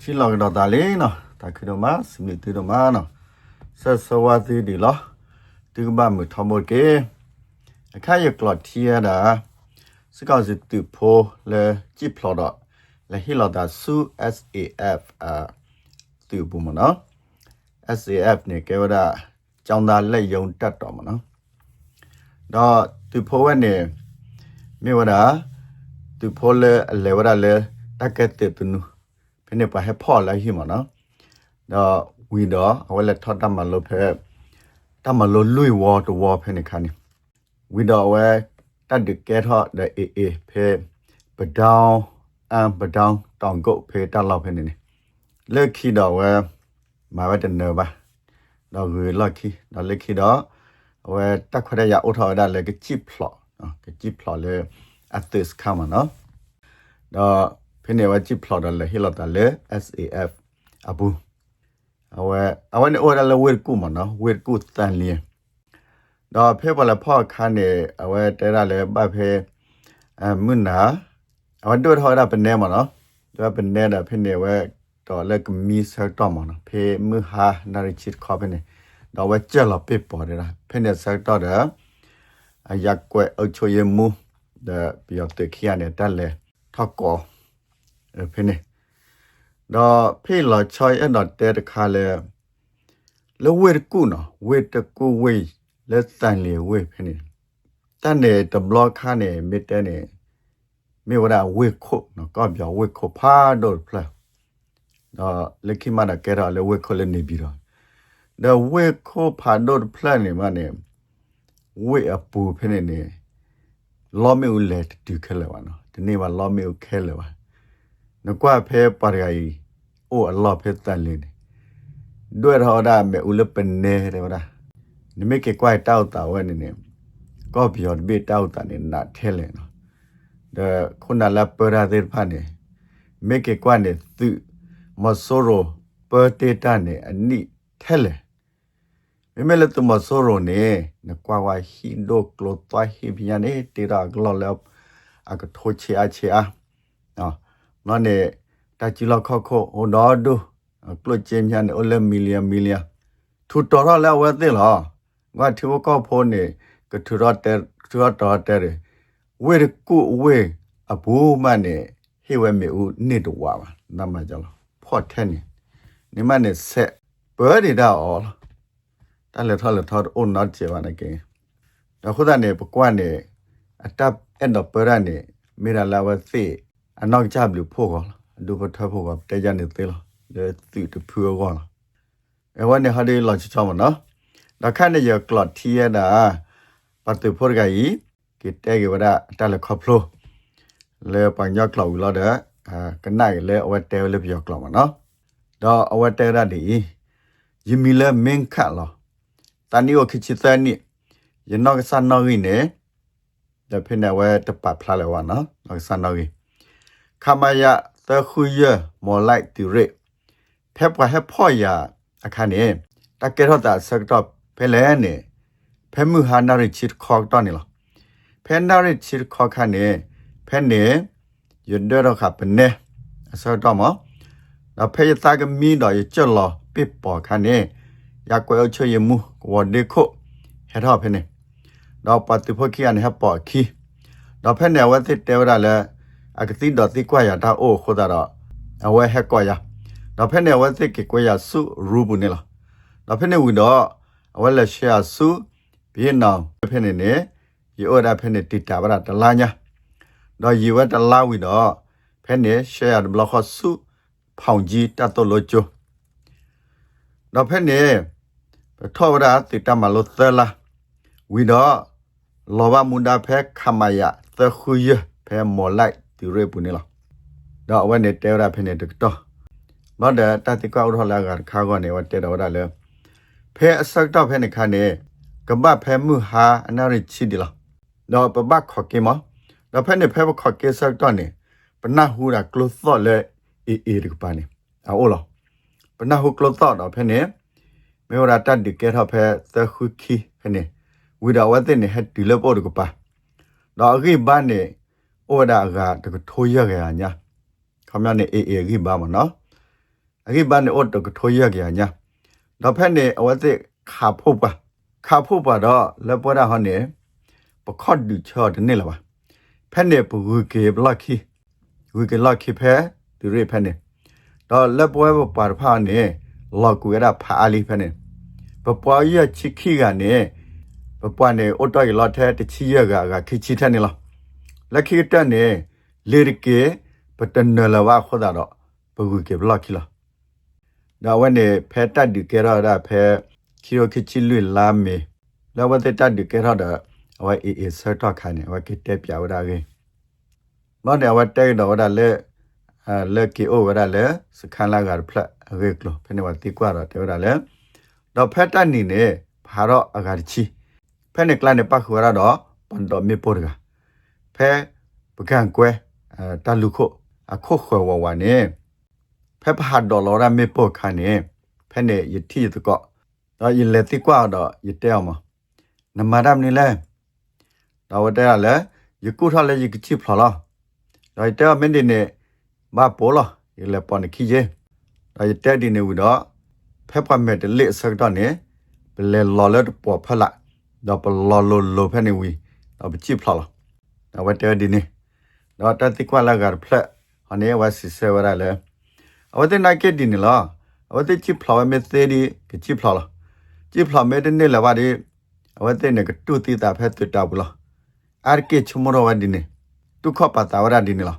ချီလောက်တော့တာလေးနော်တာခိတော့မစမိတီတော့မနော်ဆက်စဝါတီဒီလောဒီကဘာမထမကေအခါရကလတီယာဒါစကောစစ်တူဖိုလေဂျစ်ဖလော်တော့လေဟီလော်ဒါဆူ SAF အာတူဘူးမနော် SAF နေကေဝဒကျောင်းသားလက်ယုံတက်တော်မနော်တော့တူဖိုဝဲနေမြေဝဒတူဖိုလေလေဝဒလေတက်ကက်တဲ့တူနူ ဖနေပါဟဖော်လိုက်ဟိမနော်တော့ဝီတော့အဝဲလက်ထော့တမလို့ဖဲတမလို့လွိဝါတဝါဖဲနေခါနေဝီတော့ဝဲတတ်ဒကဲထော့တဲ့အေအေဖဲပဒေါင်းအမ်ပဒေါင်းတောင်ကုတ်ဖဲတက်လောက်ဖဲနေနေလက်ခီတော့ဝဲမာဝဲတနေပါတော့ဂေလက်ခီတော့လက်ခီတော့ဝဲတက်ခွတဲ့ရအိုထော်ဒါလေကချစ်ဖလော့နော်ကချစ်ဖလော့လေအသစ်ခါမနော်တော့ ဖိနေဝချစ်ဖလော့တယ်လေဟီလော်တယ်လေ SAF အဘူးအဝဲအဝဲနေအော်တယ်ဝဲကူမနော်ဝဲကူတန်လီတော့ဖေပလဖော့ခါနေအဝဲတဲရလေဘဖေအမွနာအဝဲတို့ထော်ရပနေမနော်တို့ပနေတာဖိနေဝဲတော့လက်ကမီဆတ်တော့မနော်ဖေမဟာနာရချစ်ခေါ်ပနေတော့ဝဲကြက်လာပေပေါ်တယ်ဖိနေဆတ်တော့တယ်အရက်ကွဲအချိုရမူတဲ့ပြောက်တဲ့ခရနဲ့တက်လေထောက်ကော ဖိနေတော့ဖေလာချော်အဲ့တော့တဲတခါလေလဝဲကူနော်ဝဲတကူဝဲလက်တန်လေဝဲဖိနေတန်နေတဘလော့ခါနေမစ်တဲနေမြေဝဒဝဲခုနော်ကောပြောဝဲခုဖာတော့ဖလားတော့လက်ခိမနာကဲရလေဝဲခုလည်းနေပြီးတော့ဒါဝဲခုဖာတော့ဖလားနေမနေဝဲအပူဖိနေနေလောမေဦးလက်တူခဲလေဝါနော်ဒီနေ့မှာလောမေဦးခဲလေဝါ နကွာဖဲပါရယီအိုအလောဖဲတန်လေด้วยเราได้เมอุลเป็นเนเด้ว่านี่ไม่เกี่ยวกับเต้าตาเว้นี่เนี่ยก็เบียดเบียดเต้าตาเนี่ยน่าเทเลยเนาะเด้อคนน่ะละเปราเดพาเนี่ยไม่เกี่ยวกับเนี่ยตุมอโซโรเปเตตาเนี่ยอันนี้เทเลยไม่แม้ละตุมอโซโรเนี่ยนะกว่าว่าฮิโดกโลตวฮิบิยาเนี่ยติรากลอแล้วอะก็โทเชอาเชอาเนาะ ငါနဲ့တချီလခခဟိုနာဒူကလချင်းညာနဲ့အလမီလီယမီလီယထူတော်ရလဲဝဲသိလားငါထီဝကောဖိုးနေကထူရတဲထူရတော်တဲဝဲကုဝဲအဘိုးမနဲ့ဟေဝဲမေဦးနစ်တော်ပါနမကြလားဖော့ထဲနေနိမနဲ့ဆက်ဘယ်ဒီတာအော်တလည်းထားလည်းထားအုံနတ်ချေပါနေကင်းဒါခုဒနဲ့ပကွနဲ့အတပ်အဲ့တော့ပရနဲ့မေရလာဝသိ အနောက်ကြဘလူဖို့ကောဒုပထဖို့ကတဲကြနေသေးလားလေသူတဖူကောအဝနေဟာဒီလောချချမနော်ဒါခနဲ့ရကလတ်တီယဒါပတ်တူဖော်ဂိုင်ကိတဲကဝဒတလခဖလိုလေပညာကလောက်လာတဲ့အာကနိုင်လေအဝတဲလေပြောကလောက်မနော်တော့အဝတဲရဒီယမီလေမင်းခတ်လောတန်နီယိုခိချစ်တန်နီယနောကဆန်နော်ကြီးနေဒါဖိနေဝဲတပတ်ဖလာလေဝနော်နောကဆန်နော်ကြီး ခမယတခုယမောလိုက်တူရက်ဖက်ပွားဟဖော်ရအခါနေတကယ်တော့တာစကတော့ဖဲလဲနေဖဲမှုဟာနာရချစ်ခေါ်တော့နေလားဖဲနာရချစ်ခေါ်ခါနေဖဲနေယွန်းတော့ခပနေအစောတော့မတော့ဖဲရတာကမီတော့ရကြလောပစ်ပေါ်ခါနေရကွယ်ချွေမှုဝဒေခုဟဲတော့ဖဲနေတော့ပတ်တူဖို့ခီအနေဟပေါ်ခီတော့ဖဲနေဝတ်တဲ့တဲဝရလဲ အကတိတော့တိကွာရတာအိုခိုးတာတော့အဝဲဟက်ကွာရတော့ဖက်နေဝက်သိကေကိုရစုရူဘူးနေလားတော့ဖက်နေဝင်တော့အဝက်လက်ရှာစုဘီနောင်ဖက်နေနေရီအော်ဒါဖက်နေတိတာဗရာတလာညာတော့ရီဝက်တလာဝီတော့ဖက်နေရှာရဘလောက်စုဖောင်ကြီးတတ်တော့လို့ကျိုတော့ဖက်နေထောဝရာတိတမလို့သလာဝီတော့လောဘမွန်ဒါဖက်ခမယသခုယဖဲမောလိုက် ဒီရေပူနေလားတော့အဝက်နေတဲရဖက်နေတတော့လောဒတတိကောက်ထော်လာကခါကောနေဝတဲတော်ဒါလေဖဲအစက်တော့ဖဲနေခါနေကဘဖဲမှုဟာအနာရချီဒီလားတော့ပဘခေါကေမတော့ဖဲနေဖဲဘခေါကေစက်တော့နေပနဟူရာကလောသော့လေအေအေရကပါနေအော်လားပနဟူကလောသော့တော့ဖဲနေမေဝရာတတ်ဒီကဲတော့ဖဲသခုခီဖဲနေဝီဒါဝတ်တဲ့နေဟက်ဒီလပေါ်ဒကပါတော့အခိဘာနေ ဩဒါကတကထိုးရရညာခမရနေအေအေခိဘာမနော်အခုဘာနေအော်တကထိုးရကြညာတော့ဖက်နေအဝတ်စစ်ခါဖို့ပါခါဖို့ပါတော့လက်ပေါ်တာဟောနေပခော့ဒူချော်တဲ့နေလားပါဖက်နေပူကေဘလခီဝီကေလခီဖဲဒီရဖက်နေတော့လက်ပွဲပါဖာနေလောက်ကူရဖာလီဖက်နေပပွားရချီခီကနေပပွားနေအော်တော်ရလတဲ့တချီရကကခီချီတဲ့နေလား လက်ခီတက်နေလေရကေပတနလဝခေါ်တာတော့ပူကေဘလခီလားဒါဝနေဖဲတက်ဒီကေရတာဖဲခီရိုခီချီလွလာမေလာဝတဲ့တက်ဒီကေရတာအဝအေအေဆတ်တော့ခိုင်းနေဝကေတက်ပြဝဒါကေမော်တယ်ဝတဲ့တော့ဒါလေအဲလေကီအိုဝဒါလေစခန်လာကဖလက်အဝေကလဖဲနေဝတိကွာတော့တဲ့ဒါလေတော့ဖဲတက်နေနေဘာတော့အဂါချီဖဲနေကလနေပတ်ခွာတော့ပန်တော့မေပေါ်က ဖဲပကံကွဲအဲတလူခုအခုခွဲဝဝနေဖဲဖတ်ဒေါ်လာရမေပေါ်ခါနေဖဲနေယတိတကောတော့ယလက်တိကွာတော့ယတဲအောင်မနမရမ်နေလဲတော့ဝတဲရလဲယကုထလဲယကချိဖလာတော့တဲမင်းဒီနေမပေါ်လာယလက်ပေါ်နေခီကျေတော့ယတဲဒီနေဝတော့ဖဲဖတ်မဲ့တလက်ဆက်တော့နေဘလဲလော်လက်ပေါ်ဖလာတော့ပလော်လိုလိုဖဲနေဝီတော့ပချိဖလာတော့ဝတဲဒီနေတော့တတိကွာလာ ကဖလက်ဟောနေဝစီဆဲဝရလဲအဝတဲ့နိုင်ကဒီနေလားအဝတဲ့ချိဖလာမဲ့သေးဒီကချိဖလာချိဖလာမဲ့တဲ့နေလာပါဒီအဝတဲ့နေကတူတီတာဖဲတူတာဘူးလားအာကေချမရောဝဒီနေတုခပတာဝရဒီနေလား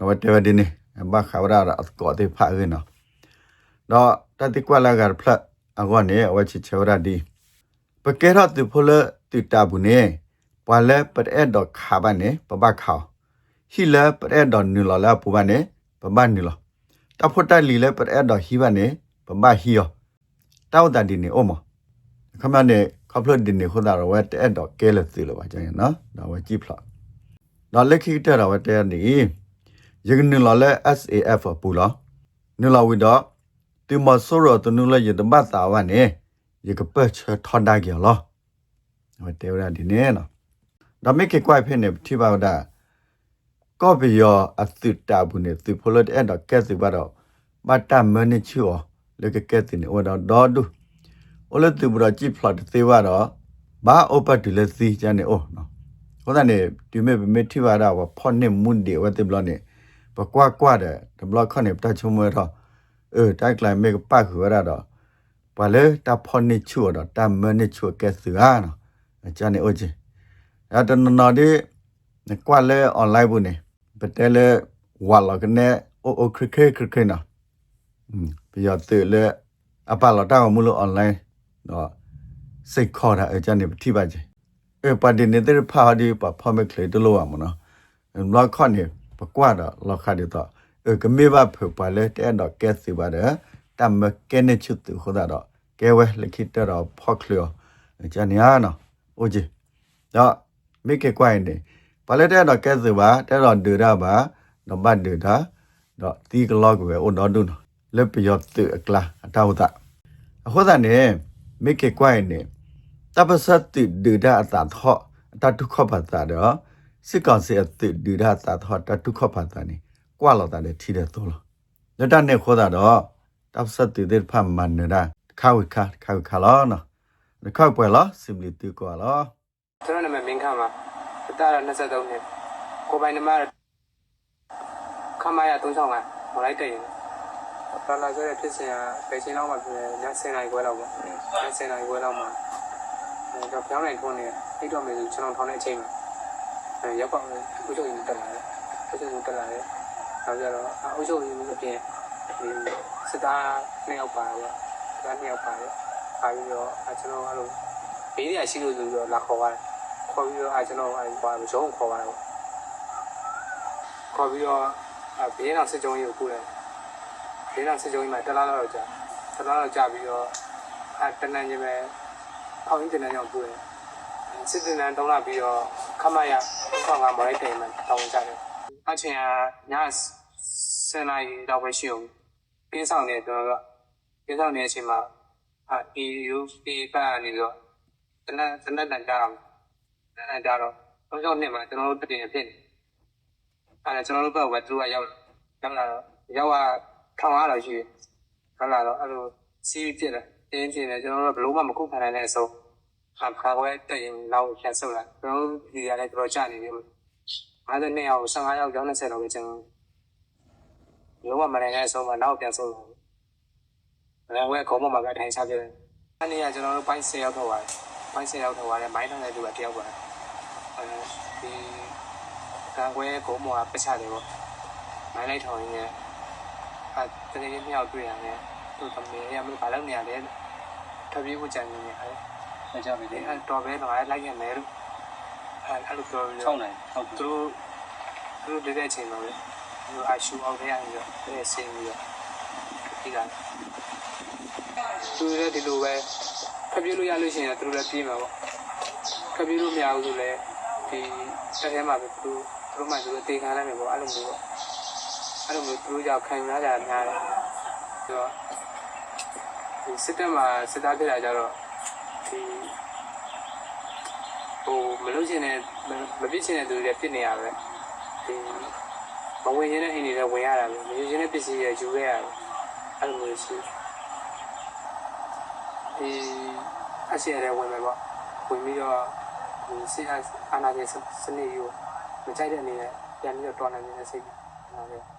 အဝတဲ့ဝဒီနေဘာခဝရအကောတေဖာရနော်တော့တတိ ကွာလာကဖလက်အကောနေအဝချိချဝရဒီပကေရတူဖလတူတာဘူးနေပွာလဲပတဲ့တော့ခါပါနေပပခေါဟီလဲပတဲ့တော့နူလာလာပူပါနေပပနူလာတဖို့တက်လီလဲပတဲ့တော့ဟီပါနေပပဟီယောတောက်တန်ဒီနေအိုမခမနဲ့ကပလတ်ဒီနေခေါ်တာတော့ဝဲတဲ့တော့ကဲလက်စီလိုပါကြရင်နော်ဒါဝဲကြည့်ဖလားတော့လက်ခိတဲ့တော့ဝဲတဲ့နေယကနူလာလဲ SAF ပူလားနူလာဝီတော့ဒီမဆိုရတနူလဲယတမတာဝနေယကပတ်ချထော်ဒါကြလောဝဲတဲ့ရဒီနေနော် ဒါမေကေကွိုင်ဖိနေတိပါဒါကောပီယောအသစ်တာဘူးနေသူဖလို့တဲ့တော့ကဲစီပါတော့ဘတ်တမန်နေချီောလေကကဲတင်ဝတော့ဒေါ်ဒူအလတူဘရာချိဖလတ်သေးပါတော့ဘာအပတ်တူလက်စီချန်နေအိုးနော်ဟိုတန်နေဒီမေမေတိပါဒါဝဖော့နေမွန်ဒီဝတ်တဘလနေပကွာကွာတဲ့ဒီဘလခနဲ့တချုံမတော့အဲတိုက်လိုက်မေကပတ်ခွရတော့ဘာလဲတဖော့နေချူတော့တမန်နေချူကဲစီဟာနော်အချန်နေအိုးချင်း အတနနာဒီကွာလေအွန်လိုင်းဘူးနေပတဲလေဝါလကနေအိုအိုခရခဲခရခဲနော်ပြရတဲလေအပါလာတောင်းမလို့အွန်လိုင်းတော့စိတ်ခေါ်တာအကြနေပတိပါချေအပဒိနေတဲ့ဖာဒီပဖမက်လေတလို့ရမနော်လောက်ခနေပကွာတော့လောက်ခတဲ့တော့အကမေဘဖပါလေတဲ့တော့ကဲစီပါတယ်တမကဲနေချွတ်သူခတာတော့ကဲဝဲလက်ခိတတော့ဖောက်လျောအကြနေရနော်အိုကြီးတော့ မိကေကွိုင်းနေပလဲတဲ့တော့ကဲစီပါတဲ့တော့ဒူရပါတော့ဘတ်ဒူတာတော့တီကလော့ကိုပဲအိုတော့ဒူနော်လက်ပြတ်တူအကလာအတောက်တာအခုသာနေမိကေကွိုင်းနေတပစတ်တိဒူဒအတာထောတတုခပတာတော့စစ်ကောင်စီအတိဒူဒတာထောတတုခပတာနေကွာလောက်တာလေထီတဲ့တော့လက်တနဲ့ခေါ်တာတော့တပစတ်တိတဲ့ဖမ်းမန်နေတာခောက်ခါခောက်ခါလောနော်ခောက်ပွဲလားစင်လီတူကွာလော ကျွန်တော်နာမည်မင်းခမ်းပါအသက်တော့23နှစ်ကိုယ်ပိုင်နံပါတ်ခမရ365မလိုက်တည်ရင်ပါလာဆိုတဲ့ဖြစ်စဉ်ကပဲချင်းလောက်မှဖြစ်တယ်ည7နိုင်ခွဲလောက်ပေါ့ည7နိုင်ခွဲလောက်မှာအဲတော့ပြောင်းနိုင်ထွန်းနေအိတ်တော့မယ်ဆိုကျွန်တော်ထောင်းတဲ့အချိန်မှာအဲရောက်ပါမယ်အုပ်ချုပ်ရေးတက်လာတယ်အုပ်ချုပ်ရေးတက်လာတယ်နောက်ကြတော့အုပ်ချုပ်ရေးအပြင်ဒီစစ်သားနှစ်ယောက်ပါတယ်ဗျစစ်သားနှစ်ယောက်ပါတယ်ပါပြီးတော့ကျွန်တော်အဲ့လိုဘေးရရှိလို့ဆိုပြီးတော့လာခေါ်ပါတယ် ခေါ်ပြီးတော့အဲကျွန်တော်အဲဘာရုံးခေါ်ပါတယ်ခေါ်ပြီးတော့အဲဘေးနောက်စစ်ကြုံကြီးကိုပို့တယ်ဘေးနောက်စစ်ကြုံကြီးမှာတလားလောက်ကြာတလားလောက်ကြာပြီးတော့အဲတနန်းချင်းပဲအောင်းကြီးတနန်းကြောင့်ပို့တယ်စစ်တင်နန်းတောင်းလာပြီးတော့ခမရခေါင်းကမလိုက်တယ်မှာတောင်းကြတယ်အချင်းကည7နာရီတော့ပဲရှိအောင်ပြင်းဆောင်နေကျွန်တော်ကပြင်းဆောင်နေတဲ့အချိန်မှာအဲ EU ဒီပတ်နေတော့တနန်းတနန်းတန်ကြတော့ အဲဒါတော့သုံးချောင်းနှစ်မှာကျွန်တော်တို့တည်နေဖြစ်နေအဲဒါကျွန်တော်တို့ဘက်ကသူကရောက်ရောက်လာတော့ရောက်လာထောင်ရတော့ရှိတယ်ဟုတ်လားတော့အဲ့လိုစီးပြစ်တယ်ပြင်းပြင်းတယ်ကျွန်တော်တို့ဘလို့မှမခုခံနိုင်တဲ့အဆုံးအခါခွဲတက်ရင်လောက်ပြန်ဆုတ်လာကျွန်တော်တို့ဒီရလည်းတော်တော်ကြာနေပြီ52ယောက်15ယောက်ကျောင်း20လောက်ပဲကျွန်တော်လုံးဝမနိုင်တဲ့အဆုံးမှာနောက်ပြန်ဆုတ်လာတယ်မလည်းဝဲခုံးပေါ်မှာပဲထိုင်ချပြတယ်အဲ့ဒီကကျွန်တော်တို့ပိုင်း10ရောက်တော့ပါတယ် ပိုင်း10ရောက်တော့ပါတယ်မိုင်းထောင်တဲ့သူကတယောက်ပါတယ်အဲဒီကံခွဲခုံးပေါ်ကပချတယ်ပေါ့မိုင်းလိုက်ထောင်ရင်းနဲ့အဲတကယ်ကြီးမြောက်တွေ့ရတယ်သူသမီးရမလို့ဘာလုပ်နေရလဲထပ်ပြီးကိုကြံနေနေတယ်မကြပြီလေအဲတော်ပဲတော့လိုက်ရမယ်လို့အဲအဲ့လိုပြောပြီး6တော့နိုင်ဟုတ်သူတို့သူတို့တည်းတဲ့အချိန်တော့လေသူတို့အရှူအောက်ထဲရပြီးတော့တည်းဆင်းပြီးတော့ဒီကသူတို့လည်းဒီလိုပဲ ဖပြေးလို့ရလို့ရှိရင်သူတို့လည်းပြေးမှာပေါ့ဖပြေးလို့မရဘူးဆိုလည်းဒီတက်ထဲမှာပဲသူတို့သူတို့မှသူတို့တေခံနိုင်မယ်ပေါ့အဲ့လိုမျိုးပေါ့အဲ့လိုမျိုးသူတို့ကြောင့်ခံရတာများတယ်ဆိုတော့ဒီစစ်တပ်မှာစစ်သားဖြစ်တာကြတော့ဒီဟိုမလို့ချင်တဲ့မပြစ်ချင်တဲ့သူတွေဖြစ်နေရပဲဒီမဝင်ချင်တဲ့အိမ်တွေလည်းဝင်ရတာပဲမယူချင်တဲ့ပစ္စည်းတွေယူခဲ့ရတယ်အဲ့လိုမျိုးရှိဒီ အရှိရတဲ့ဝင်မယ်ပေါ့ဝင်ပြီးတော့ဒီစစ်အာဏာရှင်စနစ်ယူမကြိုက်တဲ့အနေနဲ့ပြန်ပြီးတော့တော်နိုင်နေတဲ့စိတ်ဟုတ်ကဲ့